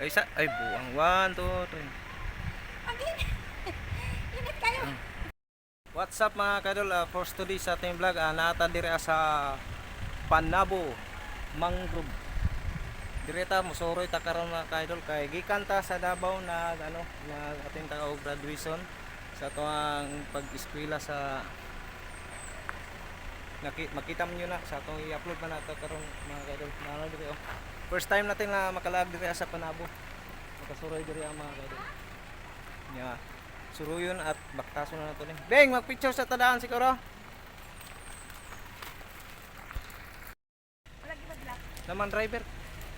Ay, isa, ay buang. One, two, three. Init kayo. What's up mga kadol? Uh, first today sa ating vlog, uh, naata dire sa Panabo, Mangrove. Direta musoroy ta karon mga kadol kay gikan ta sa Davao na ano na ating ta og graduation sa tuang pag-eskwela sa Naki, makita mo nyo na sa atong i-upload man nato karon mga kadol. Ano dire oh. First time natin na makalag dire sa Panabo. Makasuroy dire ang mga kadol. Yeah. Suruyon at baktaso na nato ni. Beng, mag-picture sa tadaan siguro. Wala gibagla. Naman driver.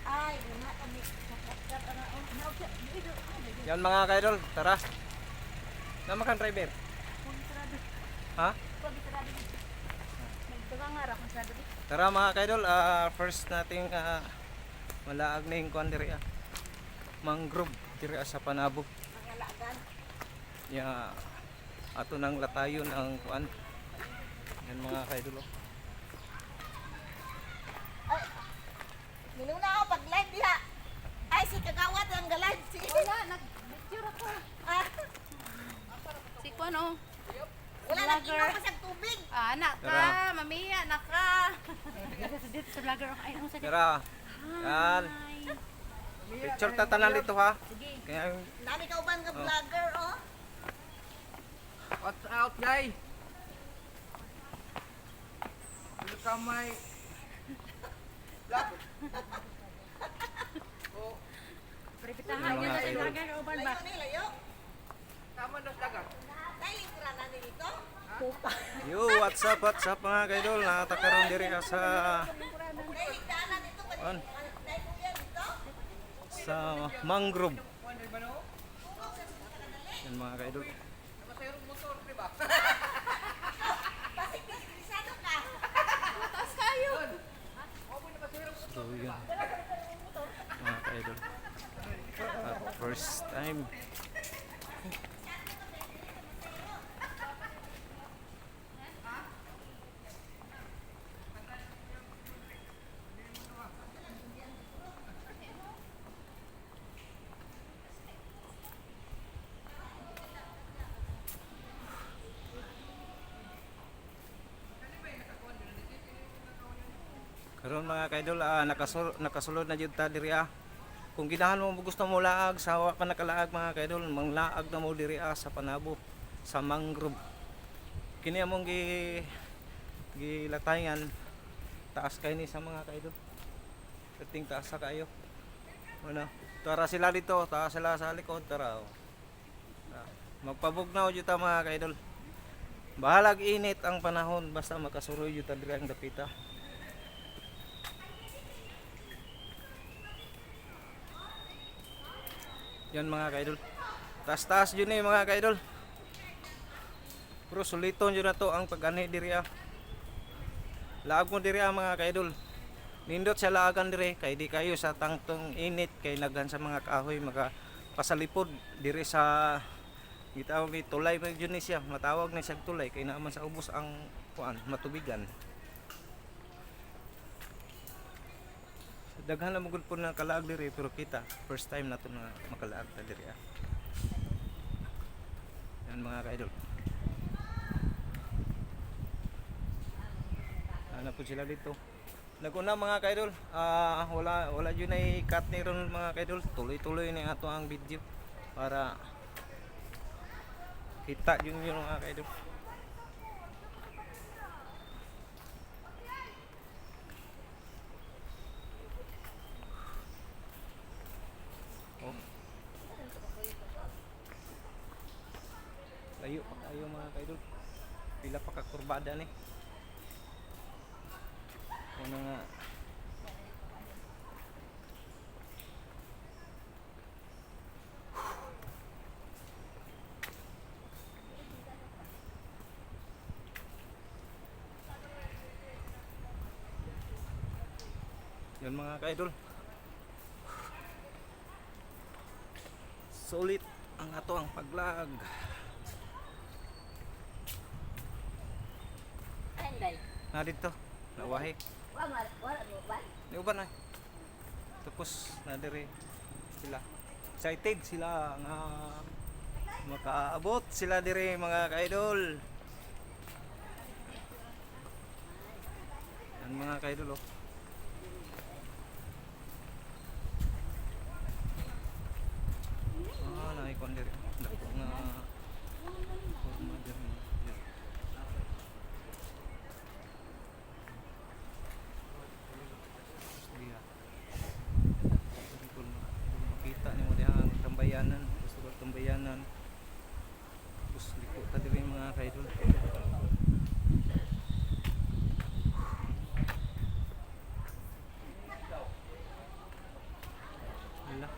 Ay, wala kami. Oh, Yan mga kaidol, tara. Namakan driver. Kung sarado. Ha? Tara mga kaidol, ah, first nating uh, malaag na yung kuan diri ah. Mangrove diri ah, sa Panabo. Ya ato nang latayon ang kuan. Yan mga kaidol. oh. Minuna ako pag live diha. Ay, si Kagawad ang ga-live. Si Wala, nag-picture ako. Ah, Si Kuano? wala nang inom pa sa tubig. Ah, anak ka, mamiya, anak ka. Dito sa vlogger ako. Ay, ano sa Tara. Yan. Picture tatanan dito ha. Sige. Kaya Dami ka uban nga vlogger, oh. What's out, guy? At my... Vlog. oh, Pribitahan Yung niyo mga sa vlogger o ba? Layo ni, layo. tama na dagat. Dahil lingkura na dito. yo, what's up, what's up mga kaidol? Nakatakaroon diri ah, sa dito. sa Mangrove. Yan mga kaidol. So yun. Mga ka-idol. At first time. Karon mga kaidol, ah, nakasul nakasulod na jud ta diri ah. Kung ginahan mo gusto mo laag sa wa pa nakalaag mga kaidol, manglaag na mo diri ah, sa Panabo, sa Mangrove. Kini among gi gilatayan taas kay ni sa mga kaidol. Kating taas sa kayo. Ano? Tara sila dito, taas sila sa likod, tara. Oh. Ah, Magpabugnaw jud ta mga kaidol. Bahalag init ang panahon basta makasuroy jud ta diri ang dapita. Yan mga kaidol. Taas-taas yun eh mga kaidol. Pero suliton yun na to ang pag-ani diri ah. Laag mo diri ah mga kaidol. Nindot sa laagan diri kay di kayo sa tangtong init kay naghan sa mga kahoy maka pasalipod diri sa gitawag ni tulay pa yun siya matawag ni siya tulay kay naman sa ubos ang kuan matubigan daghan magud po na kalaag diri pero kita first time nato na makalaag ta diri ah. Yan mga ka-idol. Ano po sila dito? Naguna mga ka-idol, ah wala wala jud na i-cut ni ron mga ka-idol. Tuloy-tuloy ni ato ang video para kita yun yun mga ka-idol. Oh. Layo pa kayo mga kaidol. Pila pa ka kurbada ni. Ano nga. Yan mga kaidol. Sulit ang ato ang paglag. Ayun, day. Na dito. Nawahi. Ba na? Tapos na dire. sila. Excited sila nga makaabot sila dire mga ka-idol. Yan mga ka-idol oh. Ah, nakikon dire. Dako nga forma dire. Iya. Jadi kung kung makita ni mo diha ang tambayanan, gusto ko tambayanan. Tapos liko ta diri mga kaidol. Wala.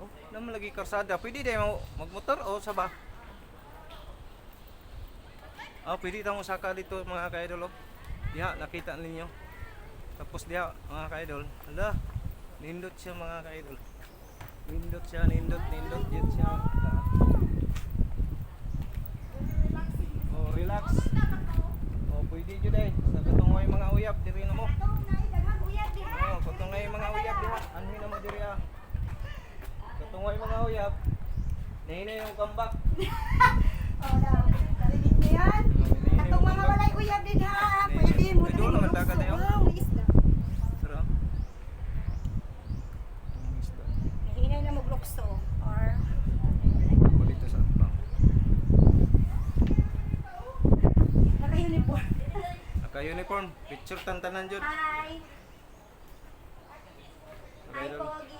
Oh, naman lagi karsada. Pwede din mo magmotor o sa ba? Ah, pwede tamo saka dito mga kaidol. Oh. Diha, nakita ninyo. Tapos diha mga ka-idol, hala, nindot siya mga ka-idol. Nindot siya, nindot, nindot, yun siya. Oh, relax. Oh, pwede jud ay. Sa katungay mga uyab diri na mo. Oh, katungay mga uyab diha. Anhi na mo diri ah. Katungay mga uyab. Nahina yung kambak. Oh, daw. Narinig niyo yan? Yung Katong mga walay uyab din ha. Pwede mo naman dagat tayo. Wow, may isda. Sarap. Isda. Na. Or Balito sa bang. naka-uniform. Naka-uniform, picture tantanan jud. Hi. Hi. Pogi.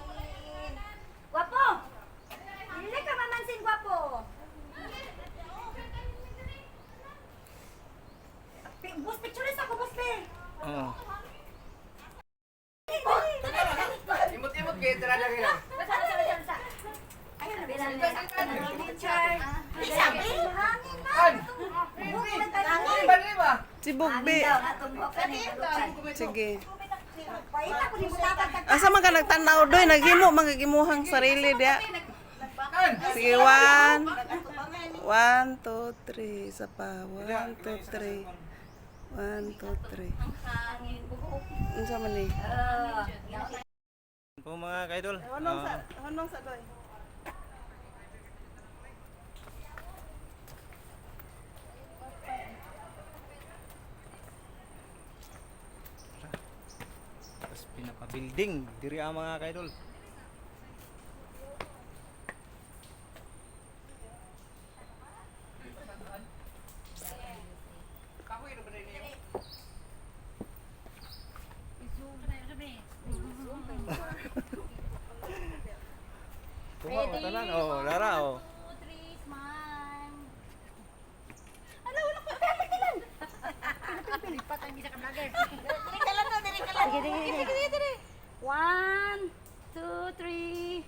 Guwapo! Hindi ka mamansin, guwapo. Pi- Bus, picture ako, bus, pe. Oo. Imot-imot kayo, tara na rin. Basa, basa, basa, basa. Ayun, nabilan nila. Picture. Isabi. Hangin na. Kan! Hangin. Ba rin ba? Si Bugbi. Sige. Paita ko ni mo tatag Asa man ka nagtanaw doy, naghimo magagimuhang sarili dia. Sige, one. One, two, three. Isa pa. One, two, three. One, two, three. Unsa man ni? Po mga ka-idol. Honong sa ah, honong sa doy. Tapos pinapa-building diri ang mga ka-idol. Kahoy na ba rin niyo? Kuha mo tanan. Oh, Lara oh. One, two, three.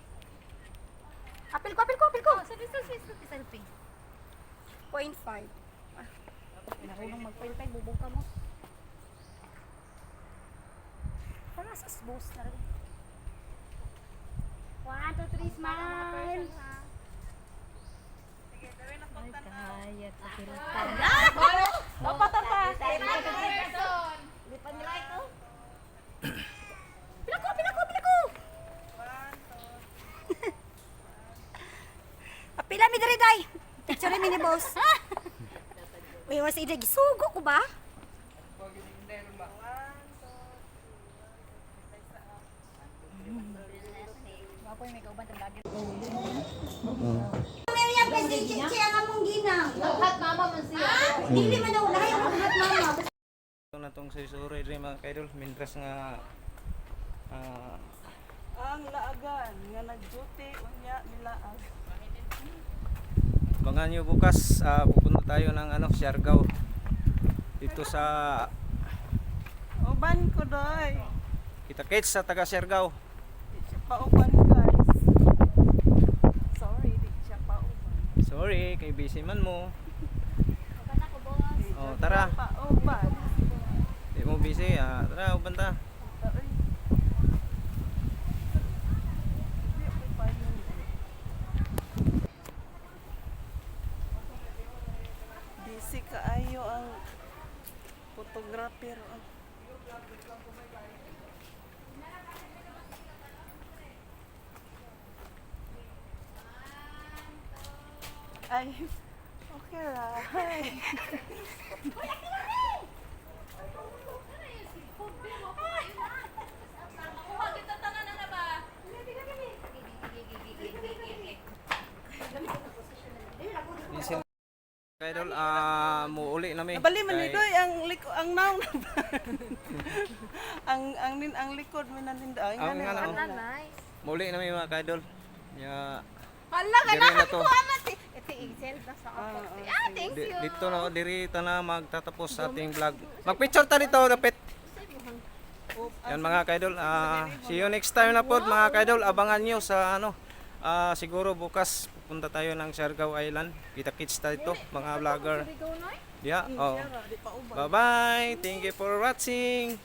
Apil ko, apil ko, apil ko. Selfie, selfie, selfie, selfie. Point five. Narunong mag-point bubog ka mo. Para sa boss na rin. One, two, three, smile. Ay, kaya sa pilutan. Lopatan pa. Lipan nila ito. Pila ko, pila ko, pila ko. Apila mi diri day. Picture mi ni boss. Uy, was ida gisugo ko ba? Miriam kasi chichi ang among ginang. Lahat mama man siya. Dili man ang lahat mama. Ito na tong sa suroy diri mga ka-idol. Mintras nga ah, Ang laagan nga nag-duty unya nilaag. Abangan nyo bukas, ah, pupunta tayo ng ano, Siargao. Dito sa Uban ko doy. Kita Kits sa taga Siargao. Pauban guys. Sorry, di siya pauban. Sorry, kay busy man mo. Oh, tara. Pauban. Di mo busy, ah, tara, ubanta. Ay. Snapper. Oh. Ah. Ay, okay ra. Right. Idol, ah muuli na mi. Bali man ni Kay- doy ang liko ang naong na ba? ang ang nin ang likod mi nanin ay Ang nga na, oh. Nanay. Muli na mi mga kaidol. Ya, Hala, Diri na kailangan to. ko amat eh. Ito, i-send na sa ako. Ah, ah, Ah, thank di, you. dito na diri ta na magtatapos sa ating vlog. Magpicture ta dito, dapat. Yan mga kaidol, ah see you next time na po mga kaidol. Abangan nyo sa ano, ah siguro bukas pupunta tayo ng Siargao Island. Kita-kits tayo dito, mga vlogger. Yeah, oh. Bye-bye. Thank you for watching.